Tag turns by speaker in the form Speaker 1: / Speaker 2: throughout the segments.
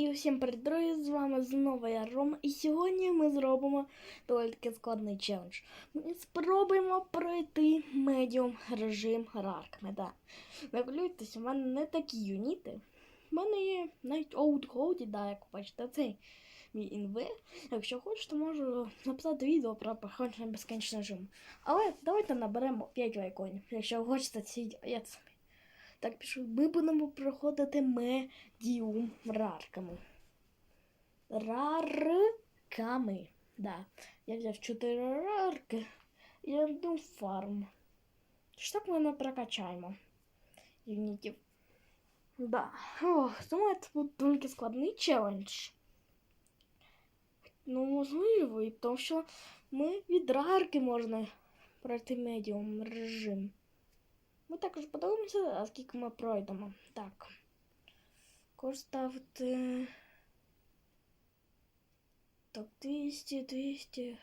Speaker 1: І усім привіт, друзі, з вами знову я Рома. І сьогодні ми зробимо доволі складний челендж. Ми спробуємо пройти медіум режим рарками. Да. Не хвилюйтесь, у мене не такі юніти. У мене є навіть Old да, як бачите, цей мій інве. Якщо хочете, можу написати відео про проходження безкінчний режим. Але давайте наберемо 5 лайконів. Якщо хочете ці. Так пишу, ми будемо проходити медіум рарками. Рарками. Да. Я взяв 4 рарки і одну фарм. Що так ми не прокачаємо юнітів. Да. Ох, думаю, це буде дуже складний челендж. Ну, можливо, і тому що ми від рарки можна пройти медіум режим. Ми також подивимося, скільки ми пройдемо. Так. Кож ставити. Так, 200, 200.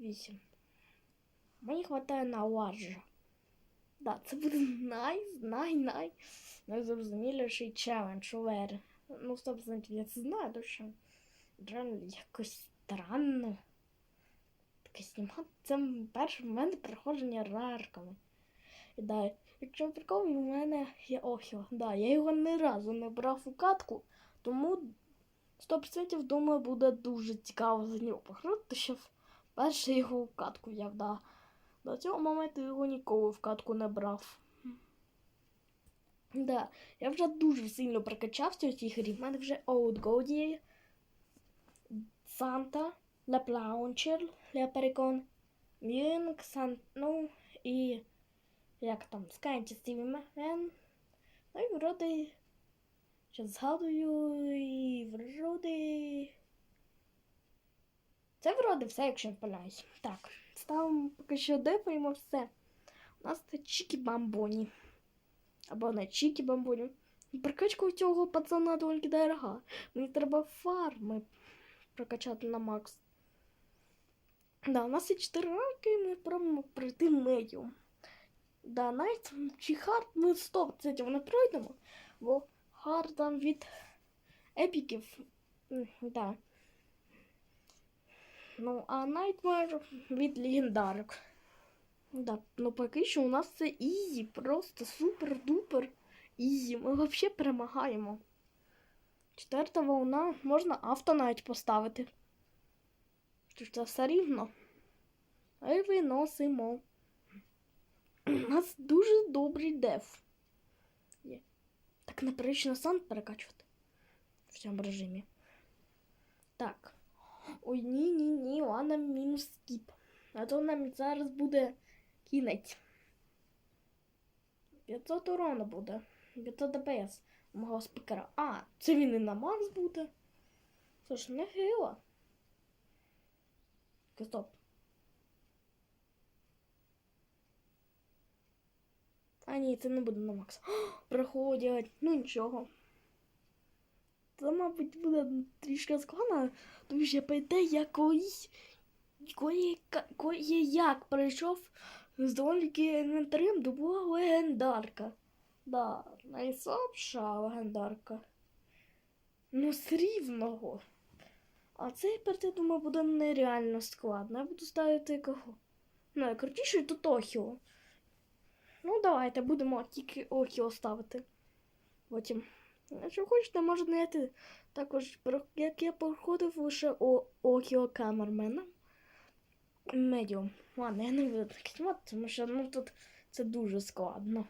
Speaker 1: 8. Мені хватає на ладжа. Да, це буде най, най, най, найзрозуміліший челендж увер. Ну, собственно, я це знаю, тому що реально якось странно. Таке знімати. Це перший момент проходження рарками. Да, якщо прикол, у мене є Охіо. Да, я його ні разу не брав у катку, тому 100% думаю, буде дуже цікаво за нього пограти, що вперше його у катку взяв. Да. До цього моменту його ніколи в катку не брав. Да, я вже дуже сильно прокачався у цій грі. В мене вже Old Gold є, Санта, Леплаунчер, Леперикон, Мюнк, Сан, ну і як там, Скайнті Стіві Мен. Ну і вроде. Зараз згадую і вроде. Це вроде все, якщо не помиляюсь. Так, ставимо поки що депаємо все. У нас це Чікі Бамбоні. Або не Чікі Бамбоні. Прокачка у цього пацана доволі дорога. Мені треба фарми прокачати на макс. Да, у нас є 4 ранки, і ми пробуємо пройти медіум. Да, навіть чи хард ми 100% не пройдемо, бо хард там від епіків. Да. Ну, а Nightmare від легендарок. Да, ну поки що у нас це ізі, просто супер-дупер ізі. Ми взагалі перемагаємо. Четверта волна можна авто навіть поставити. Що ж це все рівно. Й виносимо. У нас дуже добрий деф. Є. Так неприлично сан перекачувати в цьому режимі. Так. Ой, ні, ні, ні, ладно, мінус скіп. А то нам зараз буде кінець. 500 урону буде. 500 ДПС мого спікера. А, це він і на Макс буде. Ж не гила. Стоп. А ні, це не буде на Макс. Проходять. Ну нічого. Це, мабуть, буде трішки складно, тому що по ідеї я колись як прийшов з доволі інвентарем, то була легендарка. Да, найслабша легендарка. Ну, з рівного. А цей перти, думаю, буде нереально складно. Я буду ставити кого? Ну, найкрутіший тут Охіо. Ну, давайте будемо тільки Охіо ставити. Потім. Якщо хочете, можете знайти також, як я проходив лише о Охіо Камермена. Медіум. Ладно, я не буду так знімати, тому що ну, тут це дуже складно.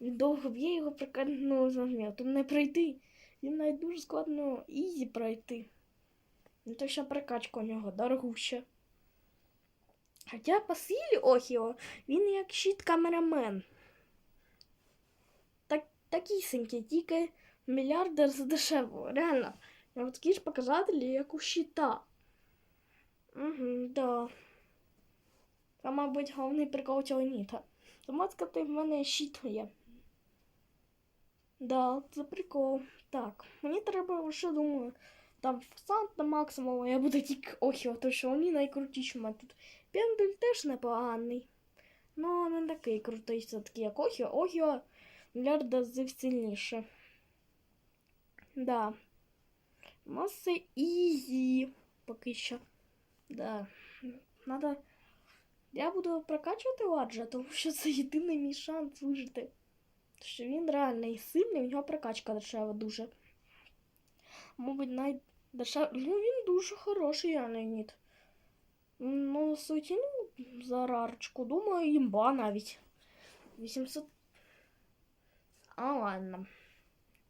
Speaker 1: Він довго б'є його прикольно ну, зрозуміло. Тут не пройти. Він навіть дуже складно ізі пройти. Ну, то що прокачка у нього дорогуща. Хоча по силі Охіо, він як щит камерамен. Так, такісенький, тільки мільярдер задешево. Реально. У нього такі ж показателі, як у щита. Угу, да. Це, мабуть, головний прикол цього ніта. Тому сказати, в мене щит є. Да, це прикол. Так, мені треба лише думаю. Там сам на максимум, я буду тільки Охіо, тому що вони найкрутіші в мене тут. Пендель теж непоганий. Ну, не такий крутий все-таки, як Охіо. Охіо разів сильніше. Да. Це ізі поки що. Да. Надо. Я буду прокачувати Ладжа, тому що це єдиний мій шанс вижити. Тому що він реальний сильний, у нього прокачка дешева дуже. Мабуть, найдешев... Ну, він дуже хороший, реальний ніт. Ну, суті, ну, за рарочку, думаю, імба навіть. 800. А ладно.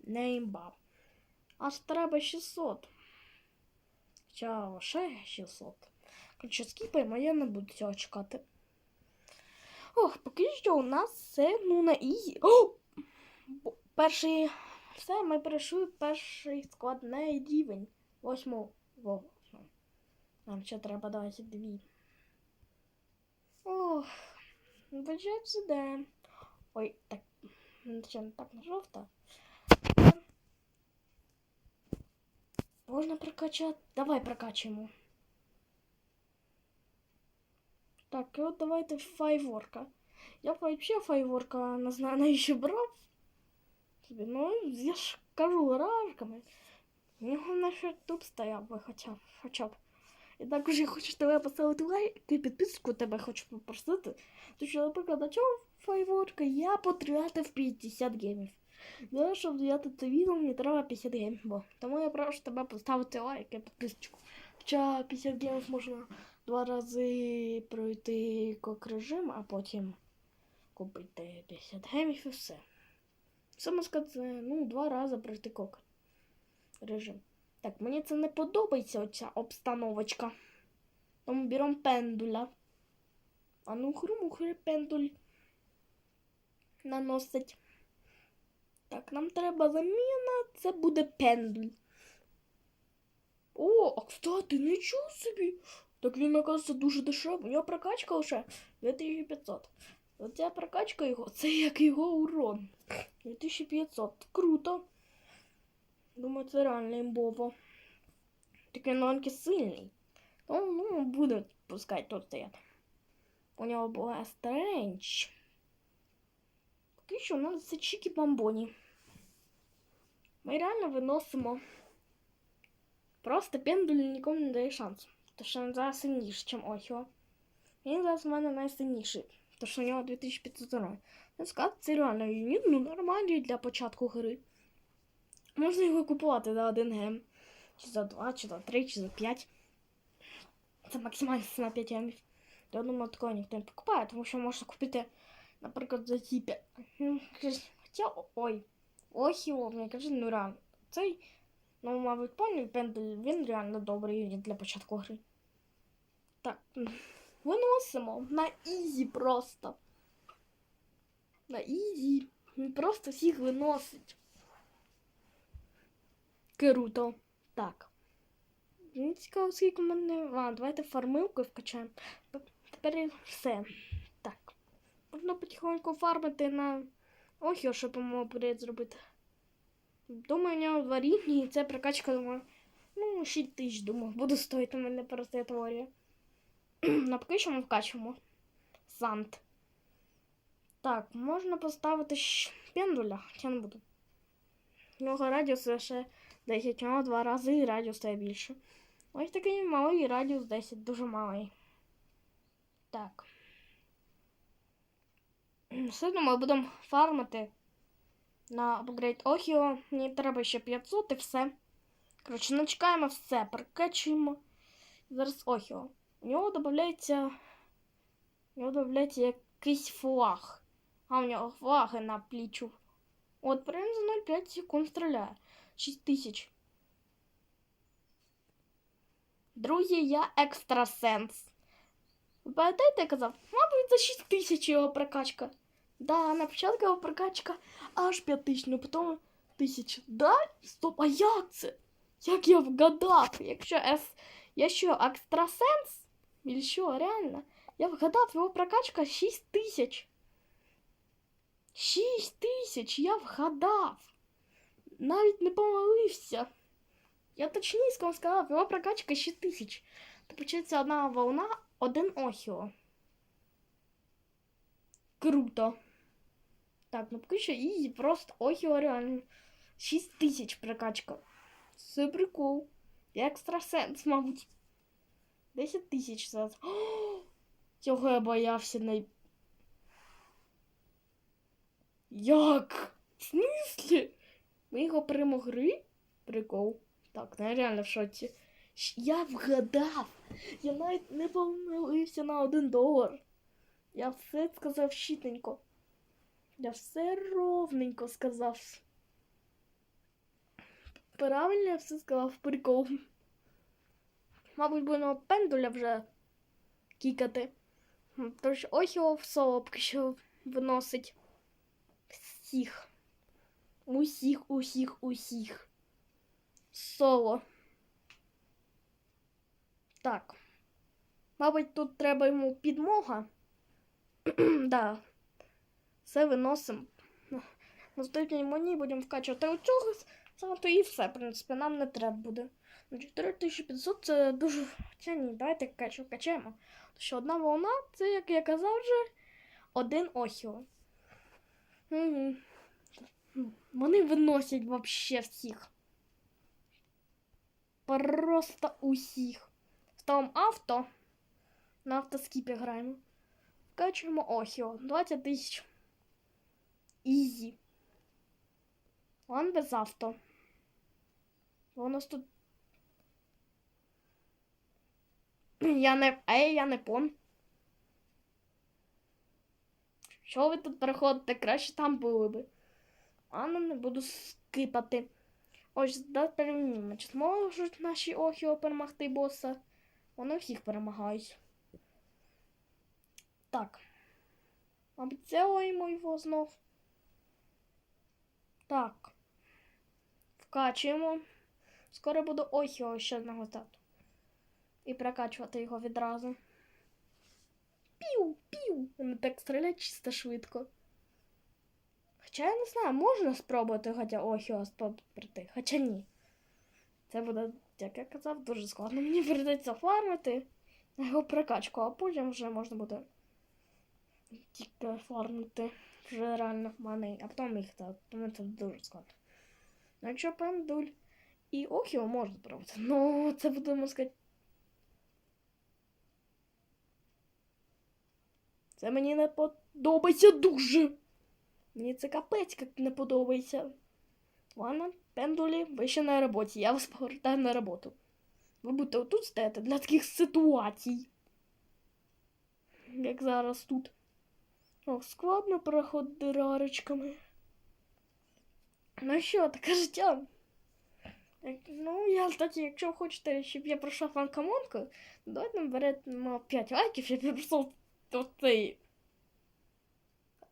Speaker 1: Не імба. Аж треба 600. Хоча ще 600. Короче, скіпаємо, я не буду цього чекати. Ох, поки що у нас все ну на ізі. О! Перший. Все, ми перейшли в перший складний рівень. Восьму. Во. Нам ще треба 22. Ох. Бюджет сюди. Ой, так. Ще не так на жовто. Можна прокачати. Давай прокачаємо. Так, і от давайте файворка. Я б вообще файворка не знаю, навіщо брав. Собі, ну, я ж кажу рарками. Мені головне, що тут стояв би хоча, б- хоча б. І також я хочу тебе поставити лайк і підписку тебе хочу попросити. Тому що, наприклад, на чому файворка я потратив 50 гемів. Для щоб взяти це відео, мені треба 50 гемів. Бо. Тому я прошу тебе поставити лайк і підписку. Хоча 50 гемів можна два рази пройти кок режим, а потім купити 50 гемів і все. Саме сказати, ну, два рази пройти кок режим. Так, мені це не подобається оця обстановочка. Тому беремо пендуля. А ну хрумухри пендуль наносить. Так, нам треба заміна, це буде пендуль. О, а кстати, нічого собі. Так він, оказується, дуже дешевий. У нього прокачка лише 2500. Оця прокачка його, це як його урон. 2500. Круто. Думаю, це реально імбово. Такий нонки сильний. Ну, ну, буде пускай тут стояти. У нього була стрендж. Поки що у нас це чікі бамбоні. Ми реально виносимо. Просто пендуль нікому не дає шансу. Тому що він зараз сильніший, ніж Охіо. Він зараз в мене найсильніший. Тому що у нього 2500 урон. Не сказати, це реально юніт, ну нормальний для початку гри. Можна його купувати за 1 гем. Чи за 2, чи за 3, чи за 5. Це максимальна ціна 5 гемів. Я думаю, такого ніхто не покупає, тому що можна купити, наприклад, за ті 5. Ну, Хоча, ой, Охіо, мені каже, ну реально. Цей, ну, мабуть, пані Пендель, він реально добрий для початку гри. Так, виносимо на ізі просто. На ізі. Просто всіх виносить. Круто. Так. Мені цікаво, скільки в мене. А, давайте фармилку вкачаємо. Тепер все. Так. Можна потихоньку фармити на Охіо, щоб йому апгрейд зробити. Думаю, у нього два рівні, і це прокачка, думаю. Ну, 6 тисяч, думаю, буде стоїти мене просто теорія. На поки що ми вкачуємо. Сант. Так, можна поставити пендуля, я не буду. У нього радіус лише 10, у нього два рази і радіус стає більше. Ось такий малий радіус 10, дуже малий. Так. Все одно ми будемо фармити на апгрейд Охіо. Мені треба ще 500 і все. Коротше, начекаємо все, прокачуємо. Зараз Охіо. У нього додається. У нього додається якийсь флаг. А у нього флаги на плічу. От прям за 0,5 секунд стріляє. 6 тисяч. Друзі, я екстрасенс. Ви пам'ятаєте, я казав? Мабуть, за 6 тисяч його прокачка. Да, на початку його прокачка аж 5 тисяч, ну потім тисяч. Да? Стоп, а як це? Як я вгадав? Якщо С... Я що, екстрасенс? Или що, реально? Я вгадав, його прокачка 6 тисяч. 6 тисяч, я вгадав. Навіть не помилився. Я точніше вам сказав, його прокачка 6 тисяч. То почається одна волна, один охіо. Круто. Так, ну поки що ізі, просто охіо реально. 6 тисяч прокачка. Це прикол. Я екстрасенс, мабуть. 10 тисяч зараз. Цього я боявся най. Як? В смислі? Ми його перемогли? Прикол. Так, ну я реально в шоці. Я вгадав. Я навіть не помилився на один долар. Я все сказав щитненько. Я все ровненько сказав. Правильно я все сказав, прикол. Мабуть, будемо пендуля вже кікати. Тож ось його в соло що виносить всіх. Усіх, усіх, усіх. Соло. Так. Мабуть, тут треба йому підмога. да. Все виносимо. Наступній моні будемо вкачувати оцього сату і все, в принципі, нам не треба буде. Ну, 4500 це дуже. Хоча ні, давайте качу, качаємо. Тому що одна волна це, як я казав вже, один охіо. Угу. Вони виносять вообще всіх. Просто усіх. Ставимо авто. На автоскіпі граємо. Вкачуємо охіо. 20 тисяч. Ізі. Он без авто. У нас тут. Я не. Ей, я не пон. Що ви тут переходите? Краще там були би. Ладно, не буду скипати. Ось, да, переміємо. Чи зможуть наші Охіо перемогти боса? Вони всіх перемагають. Так. Мабуть, його знов. Так. Вкачуємо. Скоро буду Охіо ще одного стату. І прокачувати його відразу. Пів, пів. Вони так стрілять чисто швидко. Хоча я не знаю, можна спробувати хоча Охіо прийти, хоча ні. Це буде, як я казав, дуже складно. Мені прийдеться фармити його прокачку, а потім вже можна буде тільки фармити вже реально мани, а потім їх так, тому це дуже складно. Ну, якщо пендуль і Охіо можна спробувати, ну це будемо сказати. Це мені не подобається дуже. Мені це капець як не подобається. Ладно, пендулі, ви ще на роботі. Я вас повертаю на роботу. Ви будете отут стояти для таких ситуацій. Як зараз тут. Ох, складно проходити рарочками. Ну що, таке життя. Ну, я такі, якщо хочете, щоб я пройшла фанкамонку, давайте беремо 5 лайків, щоб я пройшов оцей.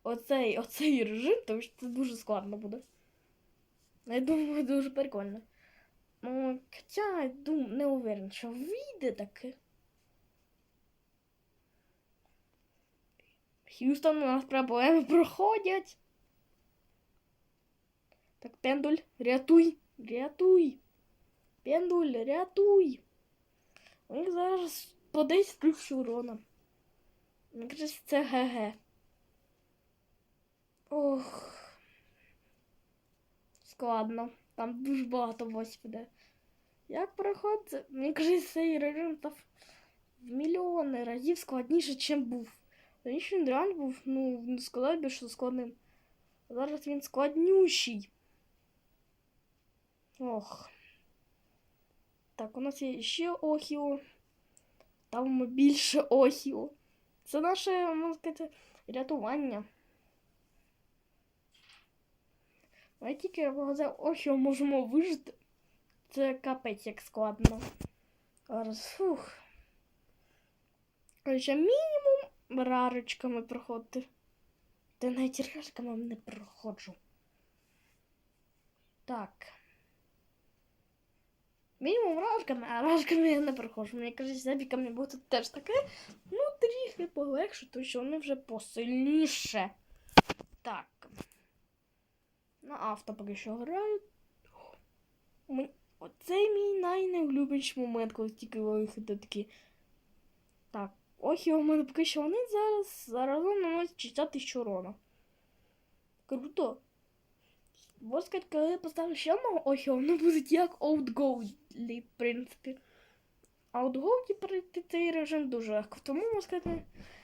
Speaker 1: Оцей, оцей режим, тому що це дуже складно буде. Я думаю, дуже прикольно. Ну, хоча я дум, не уверен, що вийде таке. Х'юстон, у нас проблеми проходять. Так, пендуль, рятуй, рятуй. Пендуль, рятуй. У них зараз по 10 тисяч урона. Мені кажеться, це ГГ. Ох. Складно. Там дуже багато іде. Як проходить? Мені кажеться, цей режим став в мільйони разів складніше, чим був. Раніше він реально був, ну, не би, що складним. А зараз він складнющий. Ох. Так, у нас є ще Охіо. Там більше Охіо. Це наше, можна сказати, рятування. Ми тільки за Охіо можемо вижити. Це капець як складно. Фух. Короче, мінімум рарочками проходити. Та навіть рарочками не проходжу. Так. Мінімум рарками, а рарками я не проходжу. Мені кажуть, забіками буде теж таке. Ну, трохи полегше, тому що вони вже посильніше. Так. На авто поки що граю. Ми- Оцей мій найнеулюбленіший момент, коли тільки виходить такі. Так, ох, у мене поки що вони зараз заразом наносять 60 тисяч урона. Круто. Сказати, коли я поставлю ще одного охіо, воно буде як Outgoally, в принципі. А от Гоуді пройти цей режим дуже легко. Тому, можна сказати,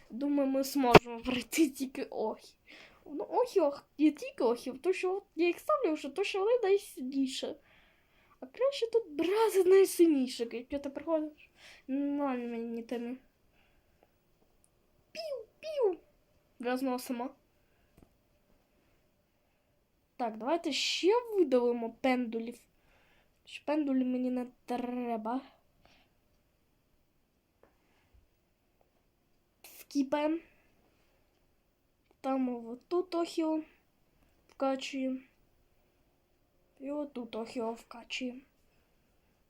Speaker 1: думаю, ми зможемо пройти тільки охі. Ну, охіо є тільки охів, то що от я їх ставлю вже, то що найсильніше. А краще тут брати найсильніше, якщо ти приходиш. Ну, мені теми. Пів, пів. Розносимо. Так, давайте ще видалимо пендулів. Що Пендулі мені не треба. Скіпаємо. Там отут охіо вкачуємо. І отут охіо вкачуємо.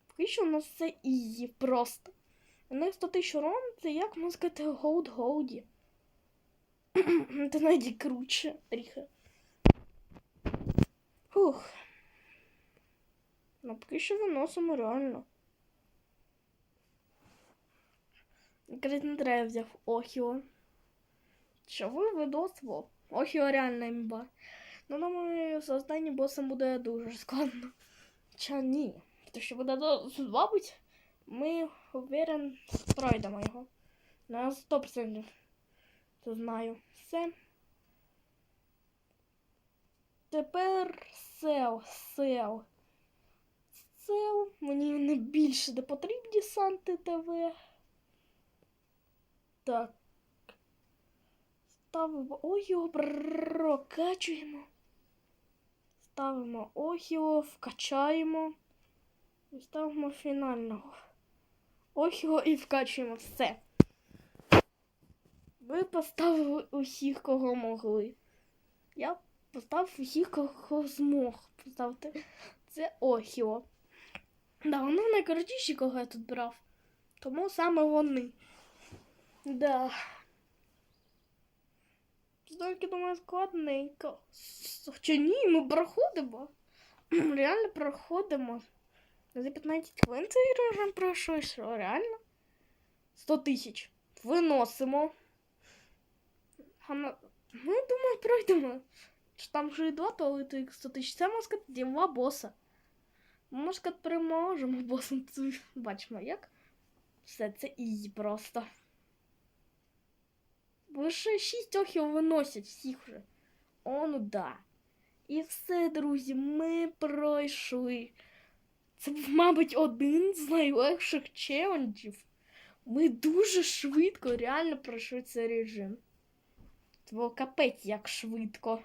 Speaker 1: Поки що у нас це ізі просто. У них 100 тисяч урон, це як можна сказати голд голді. Це навіть круче трохи. Фух. Ну, поки що виносимо реально. Кажуть, не взяв Охіо. Що ви видоцтво? Охіо реально імба. Ну, думаю, з останнім босом буде дуже складно. Ча ні. Тому що буде, мабуть, ми уверен, пройдемо його. На 100%. Це знаю. Все. Тепер сел, сел. Сел. Мені не більше не потрібні Санти ТВ. Так. Ставимо Охіо, прокачуємо. Ставимо Охіо, вкачаємо. І ставимо фінального. Охіо і вкачуємо все. Ви поставили усіх, кого могли. Я поставив усіх, кого змог поставити. Це Охіо. Да, вони найкрутіші, кого я тут брав. Тому саме вони. Да. Стільки думаю, складненько. Хоча ні, ми проходимо. Реально проходимо. За 15 хвилин цей режим пройшов, що реально? 100 тисяч. Виносимо. А на... Ми думаю, пройдемо. Що там вже і два палити 100 тисяч. Це можна сказати, два боса. Сказати, переможемо босом. Бачимо, як. Все, це ізі просто. Лише шість охів виносять всіх вже. О, ну да. І все, друзі, ми пройшли. Це був, мабуть, один з найлегших челенджів. Ми дуже швидко реально пройшли цей режим. Це капець як швидко.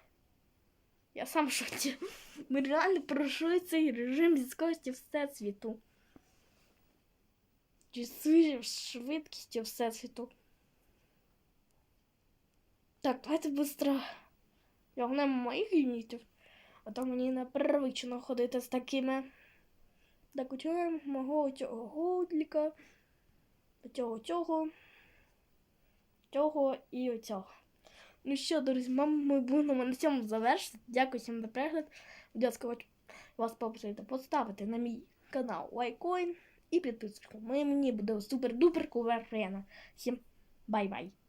Speaker 1: Я сам в шоці. Ми реально пройшли цей режим зі скоростю всесвіту. Зі швидкістю всесвіту. Так, давайте швидко вягнемо моїх юнітів. А то мені непривично ходити з такими. Так, учуємо мого цього годліка, цього цього, цього і оцього. Ну що, друзі, мам, ми будемо на цьому завершити. Дякую всім за перегляд. Дякую вас попросити поставити на мій канал лайкоін і підписочку. Мені буде супер-дупер куверена. Всім бай-бай!